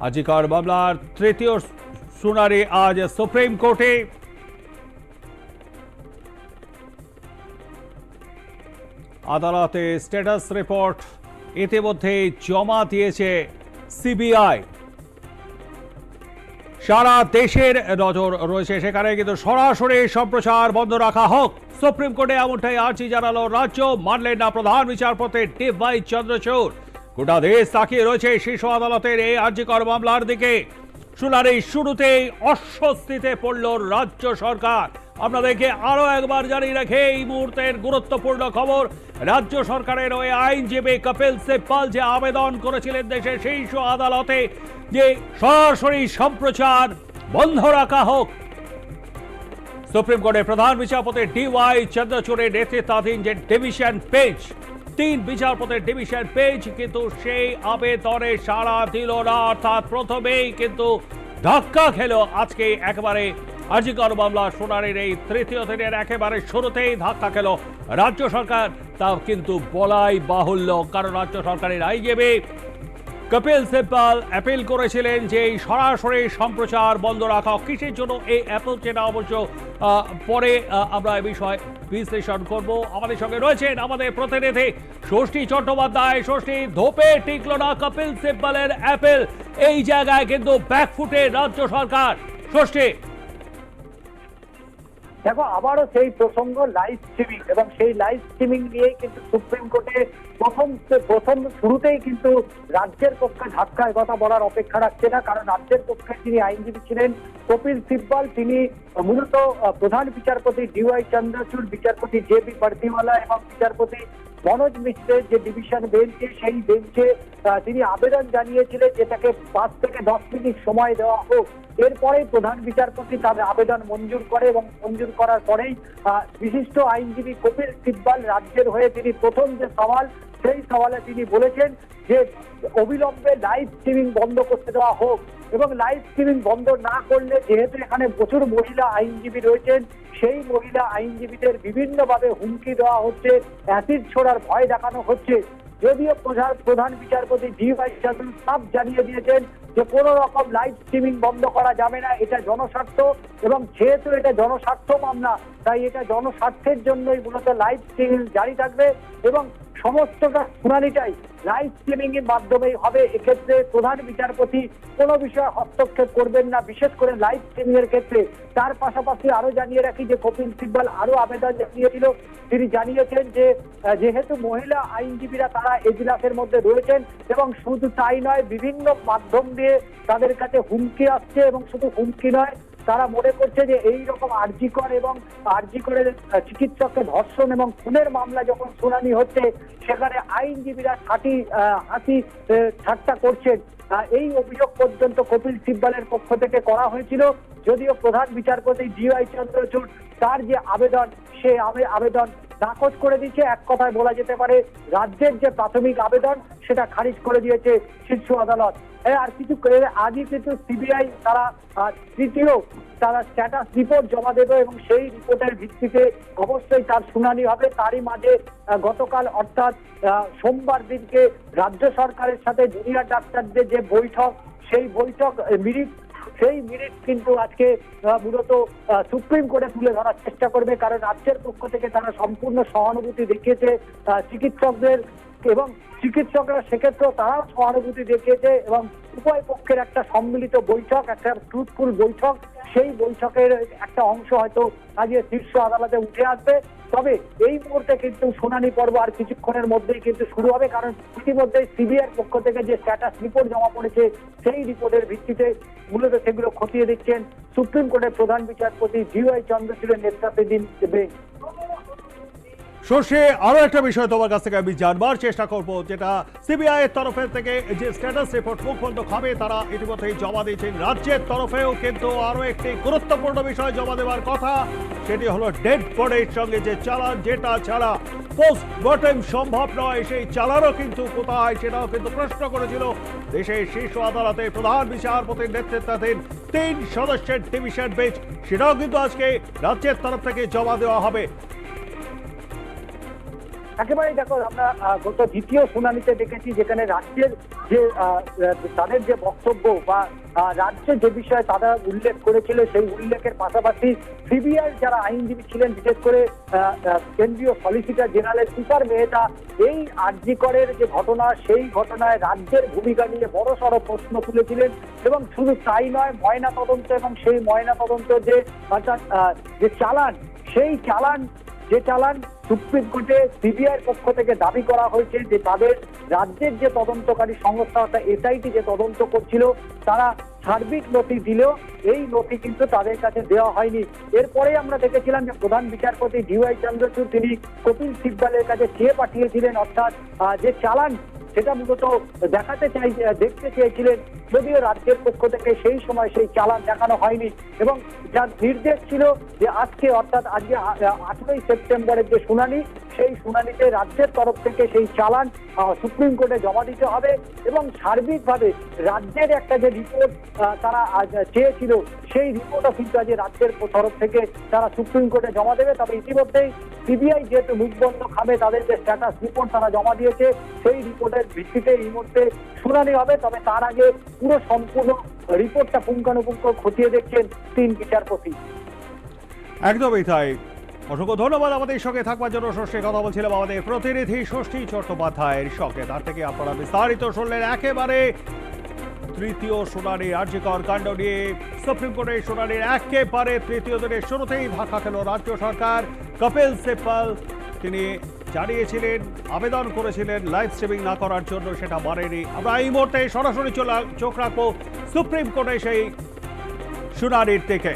আজিকার মামলার তৃতীয় শুনানি আজ সুপ্রিম কোর্টে। আদালতে স্ট্যাটাস রিপোর্ট ইতিমধ্যে জমা দিয়েছে সিবিআই। সারা দেশের নজর রয়েছে সেখানে, কিন্তু সরাসরি সম্প্রচার বন্ধ রাখা হোক। সুপ্রিম কোর্টে এমনটাই আর্জি জানালো রাজ্য মানলেন না প্রধান বিচারপতি ডি ওয়াই চন্দ্রচূড়। গোটা দেশ তাকিয়ে রয়েছে শীর্ষ আদালতের এই আর্জিকর মামলার দিকে। শুনানির শুরুতেই অস্বস্তিতে পড়ল রাজ্য সরকার। আপনাদেরকে আরও একবার জানিয়ে রাখে, এই মুহূর্তের গুরুত্বপূর্ণ খবর, রাজ্য সরকারের ওই আইনজীবী কপিল সিব্বাল যে আবেদন করেছিলেন দেশের শীর্ষ আদালতে যে সরাসরি সম্প্রচার বন্ধ রাখা হোক। সুপ্রিম কোর্টের প্রধান বিচারপতি ডিওয়াই চন্দ্রচূড়ের নেতৃত্বাধীন যে ডিভিশন বেঞ্চ তিন বিচারপতির ডিভিশন বেঞ্চ কিন্তু সেই আবেদনে সাড়া দিল না। অর্থাৎ প্রথমেই কিন্তু ধাক্কা খেলো আজকে একেবারে আজিকর মামলা শুনানির এই তৃতীয় দিনের একেবারে শুরুতেই ধাক্কা খেলো রাজ্য সরকার। তা কিন্তু বলাই বাহুল্য, কারণ রাজ্য সরকারের আইনজীবী কপিল সিব্বাল অ্যাপিল করেছিলেন যে এই সরাসরি সম্প্রচার বন্ধ রাখা কিসের জন্য? এই অ্যাপেল সেটা অবশ্য পরে আমরা এ বিষয়ে বিশ্লেষণ করব। আমাদের সঙ্গে রয়েছেন আমাদের প্রতিনিধি ষষ্ঠী চট্টোপাধ্যায়। ষষ্ঠী, ধোপে টিকল না কপিল সিব্বালের অ্যাপেল এই জায়গায় কিন্তু ব্যাকফুটে রাজ্য সরকার। ষষ্ঠী। দেখো, আবারও সেই প্রসঙ্গ লাইভ স্ট্রিমিং এবং সেই লাইভ স্ট্রিমিং নিয়েই কিন্তু সুপ্রিম কোর্টে প্রথম প্রথম শুরুতেই কিন্তু রাজ্যের পক্ষে ধাক্কা কথা বলার অপেক্ষা রাখছে না, কারণ রাজ্যের পক্ষে যিনি আইনজীবী ছিলেন কপিল সিব্বাল, তিনি মূলত প্রধান বিচারপতি ডিওয়াই চন্দ্রচূড়, বিচারপতি জে বি পার্তিওয়ালা এবং বিচারপতি মনোজ মিশ্রের যে ডিভিশন বেঞ্চে, সেই বেঞ্চে তিনি আবেদন জানিয়েছিলেন যে তাকে পাঁচ থেকে দশ মিনিট সময় দেওয়া হোক। এরপরেই প্রধান বিচারপতি তাদের আবেদন মঞ্জুর করে এবং মঞ্জুর করার পরেই বিশিষ্ট আইনজীবী কপিল সিব্বাল রাজ্যের হয়ে তিনি প্রথম যে সওয়াল সেই সওয়ালে তিনি বলেছেন যে অবিলম্বে লাইভ স্ট্রিমিং বন্ধ করতে দেওয়া হোক এবং লাইভ স্ট্রিমিং বন্ধ না করলে যেহেতু এখানে প্রচুর মহিলা আইনজীবী রয়েছেন, সেই মহিলা আইনজীবীদের বিভিন্নভাবে হুমকি দেওয়া হচ্ছে, অ্যাসিড ছোড়ার ভয় দেখানো হচ্ছে। যদিও প্রধান প্রধান বিচারপতি জি ওয়াই চন্দ্রন সাফ জানিয়ে দিয়েছেন যে কোনো রকম লাইভ স্ট্রিমিং বন্ধ করা যাবে না, এটা জনস্বার্থ এবং যেহেতু এটা জনস্বার্থ মামলা, তাই এটা জনস্বার্থের জন্যই মূলত লাইভ স্ট্রিমিং জারি থাকবে এবং সমস্তটা শুনানিটাই লাইভ স্ট্রিমিং এর মাধ্যমেই হবে। এক্ষেত্রে প্রধান বিচারপতি কোনো বিষয়ে হস্তক্ষেপ করবেন না, বিশেষ করে লাইভ স্ট্রিমিং এর ক্ষেত্রে। তার পাশাপাশি আরও জানিয়ে রাখি যে কপিল সিব্বাল আরও আবেদন জানিয়েছিল। তিনি জানিয়েছেন যে যেহেতু মহিলা আইনজীবীরা তারা এজলাসের মধ্যে রয়েছেন এবং শুধু তাই নয়, বিভিন্ন মাধ্যম দিয়ে তাদের কাছে হুমকি আসছে এবং শুধু হুমকি নয় তারা মনে করছে যে এই রকম আরজিকর এবং আরজিকরের চিকিৎসককে ধর্ষণ এবং খুনের মামলা যখন শুনানি হচ্ছে সেখানে আইনজীবীরা আহ, হাসি ঠাট্টা করছেন। এই অভিযোগ পর্যন্ত কপিল সিব্বালের পক্ষ থেকে করা হয়েছিল। যদিও প্রধান বিচারপতি ডিওয়াই চন্দ্রচূড় তার যে আবেদন সে আবে- আবেদন নাকচ করে দিয়েছে। এক কথায় বলা যেতে পারে রাজ্যের যে প্রাথমিক আবেদন সেটা খারিজ করে দিয়েছে শীর্ষ আদালত। আর কিছু আজই কিন্তু সিবিআই তারা তৃতীয় তারা স্ট্যাটাস রিপোর্ট জমা দেবে এবং সেই রিপোর্টের ভিত্তিতে অবশ্যই তার শুনানি হবে। তারই মাঝে গতকাল অর্থাৎ সোমবার দিনকে রাজ্য সরকারের সাথে জুনিয়র ডাক্তারদের যে বৈঠক, সেই বৈঠক মিরিট, সেই মিনিট কিন্তু আজকে মূলত সুপ্রিম কোর্টে তুলে ধরার চেষ্টা করবে। কারণ রাজ্যের পক্ষ থেকে তারা সম্পূর্ণ সহানুভূতি দেখিয়েছে চিকিৎসকদের এবং চিকিৎসকরা সেক্ষেত্রেও তারাও সহানুভূতি দেখিয়েছে এবং উভয় পক্ষের একটা সম্মিলিত বৈঠক, একটা ট্রুথফুল বৈঠক, সেই বৈঠকের একটা অংশ হয়তো আজকে শীর্ষ আদালতে উঠে আসবে। তবে এই মুহূর্তে কিন্তু শুনানি পর্ব আর কিছুক্ষণের মধ্যেই কিন্তু শুরু হবে, কারণ ইতিমধ্যে সিবিআই পক্ষ থেকে যে স্ট্যাটাস রিপোর্ট জমা পড়েছে, সেই রিপোর্টের ভিত্তিতে মূলত সেগুলো খতিয়ে দিচ্ছেন সুপ্রিম কোর্টের প্রধান বিচারপতি জিওয়াই চন্দ্রচূড়ের নেতৃত্বাধীন বেঞ্চ শশী, আরও একটা বিষয় তোমার কাছ থেকে আমি জানবার চেষ্টা করব, যেটা সিবিআই এর তরফের থেকে যে স্ট্যাটাস রিপোর্ট মুখবন্ধ খাবে, তারা ইতিমধ্যেই জমা দিয়েছেন। রাজ্যের তরফেও কিন্তু আরও একটি গুরুত্বপূর্ণ বিষয় জমা দেওয়ার কথা, সেটি হলো ডেড বডির সঙ্গে যে চালান, যেটা ছাড়া পোস্টমর্টেম সম্ভব নয়, সেই চালানও কিন্তু কোথায় সেটাও কিন্তু প্রশ্ন করেছিল দেশের শীর্ষ আদালতে প্রধান বিচারপতির নেতৃত্বাধীন তিন সদস্যের ডিভিশন বেঞ্চ, সেটাও কিন্তু আজকে রাজ্যের তরফ থেকে জমা দেওয়া হবে। একেবারেই দেখো, আমরা গত দ্বিতীয় শুনানিতে দেখেছি যেখানে রাজ্যের যে তাদের যে বক্তব্য বা রাজ্য যে বিষয়ে তারা উল্লেখ করেছিল, সেই উল্লেখের পাশাপাশি সিবিআই যারা আইনজীবী ছিলেন, বিশেষ করে কেন্দ্রীয় সলিসিটর জেনারেল তুষার মেহতা, এই আর্যিকরের যে ঘটনা, সেই ঘটনায় রাজ্যের ভূমিকা নিয়ে বড় সড় প্রশ্ন তুলেছিলেন এবং শুধু তাই নয় ময়না তদন্ত এবং সেই ময়না তদন্ত যে, অর্থাৎ যে চালান, সেই চালান, যে চালান সুপ্রিম কোর্টে সিবিআই পক্ষ থেকে দাবি করা হয়েছে যে তাদের রাজ্যের যে তদন্তকারী সংস্থা অর্থাৎ এসআইটি যে তদন্ত করছিল, তারা সার্বিক নথি দিলেও এই নথি কিন্তু তাদের কাছে দেওয়া হয়নি। এরপরে আমরা দেখেছিলাম যে প্রধান বিচারপতি ডিওয়াই চন্দ্রচূড়, তিনি কপিল সিব্বালের কাছে চেয়ে পাঠিয়েছিলেন, অর্থাৎ যে চালান সেটা মূলত দেখাতে চাই দেখতে চেয়েছিলেন যদিও রাজ্যের পক্ষ থেকে সেই সময় সেই চালান দেখানো হয়নি এবং যার নির্দেশ ছিল যে আজকে অর্থাৎ আজকে আঠেরোই সেপ্টেম্বরের যে শুনানি, সেই শুনানিতে রাজ্যের তরফ থেকে সেই চালান সুপ্রিম কোর্টে জমা দিতে হবে এবং সার্বিকভাবে রাজ্যের একটা যে রিপোর্ট তারা চেয়েছিল, সেই রিপোর্টও কিন্তু আজ রাজ্যের তরফ থেকে তারা সুপ্রিম কোর্টে জমা দেবে। তবে ইতিমধ্যেই সিবিআই যেহেতু মুখবন্ধ খাবে, তাদের যে স্ট্যাটাস রিপোর্ট তারা জমা দিয়েছে, সেই রিপোর্টের ভিত্তিতে এই মুহূর্তে শুনানি হবে। তবে তার আগে পুরো সম্পূর্ণ রিপোর্টটা পুঙ্খানুপুঙ্খ খতিয়ে দেখছেন তিন বিচারপতি। একদমই তাই। অসংখ্য ধন্যবাদ আমাদের সঙ্গে থাকবার জন্য। ষষ্ঠী কথা বলছিলাম আমাদের প্রতিনিধি ষষ্ঠী চট্টোপাধ্যায়ের সঙ্গে। তার থেকে আপনারা বিস্তারিত শুনলেন একেবারে তৃতীয় শুনানি আর্যিকর কাণ্ড নিয়ে সুপ্রিম কোর্টের শুনানির একেবারে তৃতীয় দিনের শুরুতেই ধাক্কা খেল রাজ্য সরকার। কপিল সিব্বল, তিনি জানিয়েছিলেন, আবেদন করেছিলেন লাইভ স্ট্রিমিং না করার জন্য, সেটা মানেনি। আমরা এই মুহূর্তে সরাসরি চোখ রাখব সুপ্রিম কোর্টে সেই শুনানির দিকে।